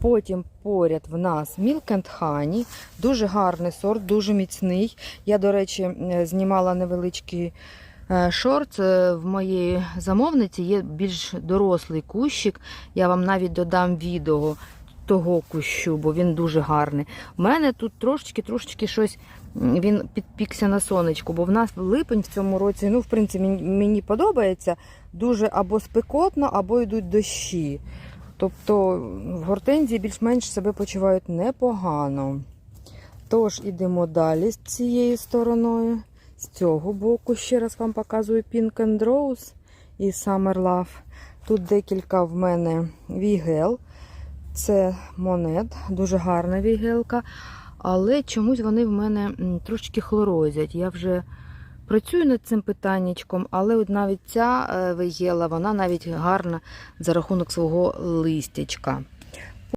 Потім поряд в нас Milk and Honey. Дуже гарний сорт, дуже міцний. Я, до речі, знімала невеличкий е, шорт. Е, В моєї замовниці є більш дорослий кущик. Я вам навіть додам відео того кущу, бо він дуже гарний. У мене тут трошечки-трошечки щось він підпікся на сонечку, бо в нас липень в цьому році, ну, в принципі, мені подобається дуже або спекотно, або йдуть дощі. Тобто в гортензії більш-менш себе почувають непогано. Тож ідемо далі з цією стороною. З цього боку ще раз вам показую Pink and Rose і Summer Love. Тут декілька в мене вігел. Це монет, дуже гарна вігелка. Але чомусь вони в мене м, трошки хлорозять. Я вже працюю над цим питаннячком, але от навіть ця е, вигела, вона навіть гарна за рахунок свого листячка.